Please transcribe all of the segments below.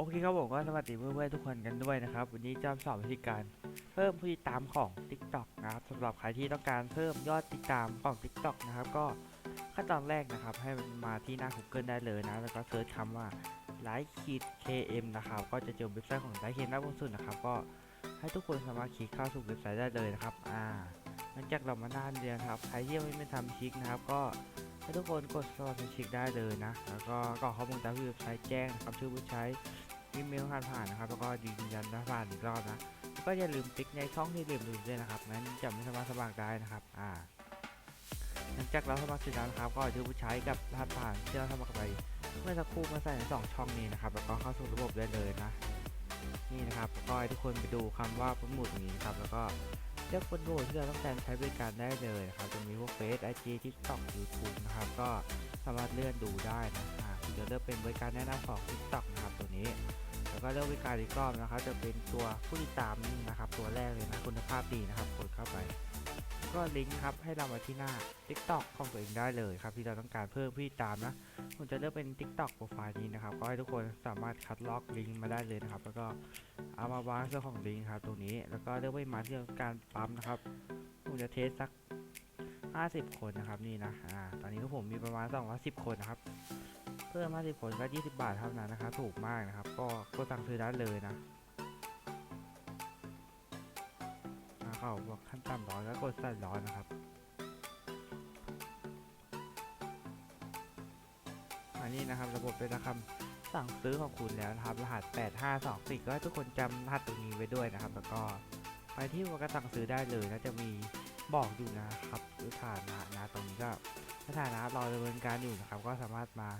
โอเคครับผมก็สวัสดีเพื่อนๆทุกคนกันด้วยนะครับ วันนี้จะมสอนวิธีการเพิ่มผู้ติดตามของ TikTok นะครับสำหรับใครที่ต้องการเพิ่มยอดติดตามของ TikTok นะครับ ก็ขั้นตอนแรกนะครับ ให้มันมาที่หน้า Google ได้เลยนะ แล้วก็เซิร์ชคำว่า l i ขีด KM นะครับ ก็จะเจอเว็บไซต์ของ l i ขีดหน้าบนสุดนะครับ ก็ให้ทุกคนสามารถคลิกเข้าสู่เว็บไซต์ได้เลยนะครับอ่าหลังจากเรามาหน้าเรียนครับใครที่ยังไม่ทำคลิกนะครับ ก็ให้ทุกคนกดสมัครสมาชิกได้เลยนะ แล้วก็กรอกข้อมูลตามที่เว็บไซต์แจ้งนะครับชื่อผู้ใช้ อีเมลผ่านผ่านๆนะครับ แล้วก็ยืนยันหน้าผ่านอีกรอบนะแล้วก็อย่าลืมติ๊กในช่องที่เหลืออยู่ด้วยนะครับนั้นจะไม่สามารถสมัครได้นะครับอ่าหลังจากเราสมัครเสร็จแล้วนะครับ ก็ชื่อผู้ใช้กับรหัสผ่านที่เราสมัครไป เมื่อสักครู่มาใส่ในสองช่องนี้นะครับ แล้วก็เข้าสู่ระบบได้เลยนะ นี่นะครับก็ให้ทุกคนไปดูคำว่าปรโมทนี้นะครับ แล้วก็เลือกโปรโมทที่เราต้องการใช้บริการได้เลยนะครับ จะมีพวกเฟซไอจีทิกตอกยูทูบนะครับ ก็สามารถเลื่อนดูได้นะ จะเลือกเป็นบริการแนะนำของ TikTok นะครับตัวนี้ แล้วก็เลือกบริการอีกรอบนะครับ จะเป็นตัวผู้ติดตามนี่นะครับ ตัวแรกเลยนะคุณภาพดีนะครับกดเข้าไป ก็ลิงก์ครับให้เรามาที่หน้า TikTok ของตัวเองได้เลยครับ ที่เราต้องการเพิ่มผู้ติดตามนะผมจะเลือกเป็น TikTok โปรไฟล์นี้นะครับก็ให้ทุกคนสามารถคัดลอกลิงก์มาได้เลยนะครับ แล้วก็เอามาวางเจ้าของลิงก์ครับตรงนี้ แล้วก็เลือกไปมาที่การปั๊มนะครับผมจะเทสสัก50 คนนะครับนี่นะ อ่า ตอนนี้ก็ผมมีประมาณ210คนนะครับ เพิ่ม50คนก็20 บาทเท่านั้นนะครับถูกมากนะครับ ก็กดสั่งซื้อได้เลยนะอ่าเขาบอกขั้นต่ำร้อยก็กดใส่ร้อยนะครับอันนี้นะครับระบบเป็นคำสั่งซื้อของคุณแล้วนะครับ รหัส 8524 ก็ให้ทุกคนจำรหัสตรงนี้ไว้ด้วยนะครับ แล้วก็ไปที่วกสั่งซื้อได้เลยนะจะมีบอกอยู่นะครับสถานะนะตรงนี้ก็สถานะรอดำเนินการอยู่นะครับ ก็สามารถมา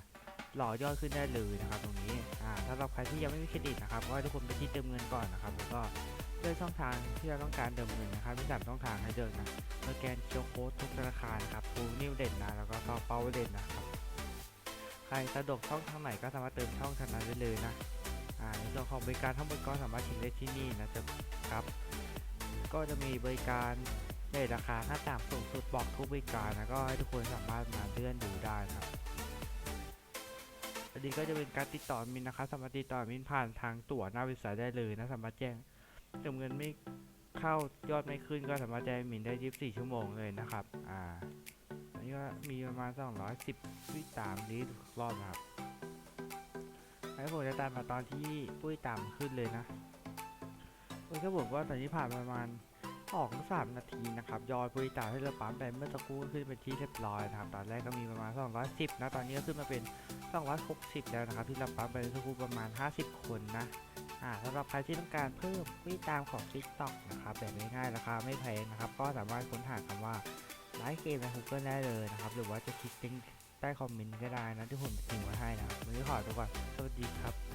หล่อยอดขึ้นได้เลยนะครับตรงนี้อ่าถ้าเราใครที่ยังไม่มีเครดิตนะครับก็ให้ทุกคนไปที่เติมเงินก่อนนะครับแล้วก็เลือกช่องทางที่เราต้องการเติมเงินนะครับมีสามช่องทางให้เดินนะสแกนเคียร์โค้ดทุกธนาคารนะครับทูนิวเด่นนะแล้วก็ต่อเป้าเด่นนะครับใครสะดวกช่องทางไหนก็สามารถเติมช่องทางนั้นได้เลยนะอ่าในส่วนของบริการทั้งหมดก็สามารถชิมได้ที่นี่นะจะครับ ก็จะมีบริการในราคาค่าต่ำสูงสุดบอกทุกบริการนะก็ให้ทุกคนสามารถมาเลื่อนดูได้นะครับ อันนี้ก็จะเป็นการติดต่อมินนะครับสามารถติดต่อมินผ่านทางตั๋วหน้าเว็บไซต์ได้เลยนะ สามารถแจ้งเติมเงินไม่เข้ายอดไม่ขึ้นก็สามารถแจ้งมินได้ 24 ชั่วโมงเลยนะครับ อ่า อันนี้ก็มีประมาณ 210ผู้ติตามนี้รอบนะครับให้ผมจะตามมาตอนที่ผู้ติดตามขึ้นเลยนะโอ้ยครับผมก็ตอนนี้ผ่านประมาณสองสามนาทีนะครับยอดผู้ติดตามที่เราปั๊มไปเมื่อสักครู่ขึ้นเป็นที่เรียบร้อยนะครับ ตอนแรกก็มีประมาณ 210 นะ ตอนนี้ก็ขึ้นมาเป็น 260 แล้วนะครับ ที่เราปั๊มไปในสกูประมาณ 50 คนนะอ่าสำหรับใครที่ต้องการเพิ่มวิตามของ TikTok นะครับแบบง่ายๆราคาไม่แพงนะครับ ก็สามารถค้นหาคำว่าไลค์เกมใน Google ได้เลยนะครับ หรือว่าจะคลิกลิงก์ใต้คอมเมนต์ก็ได้นะที่ผมทิ้งไว้ให้นะวันนี้ขอตัวก่อนสวัสดีครับ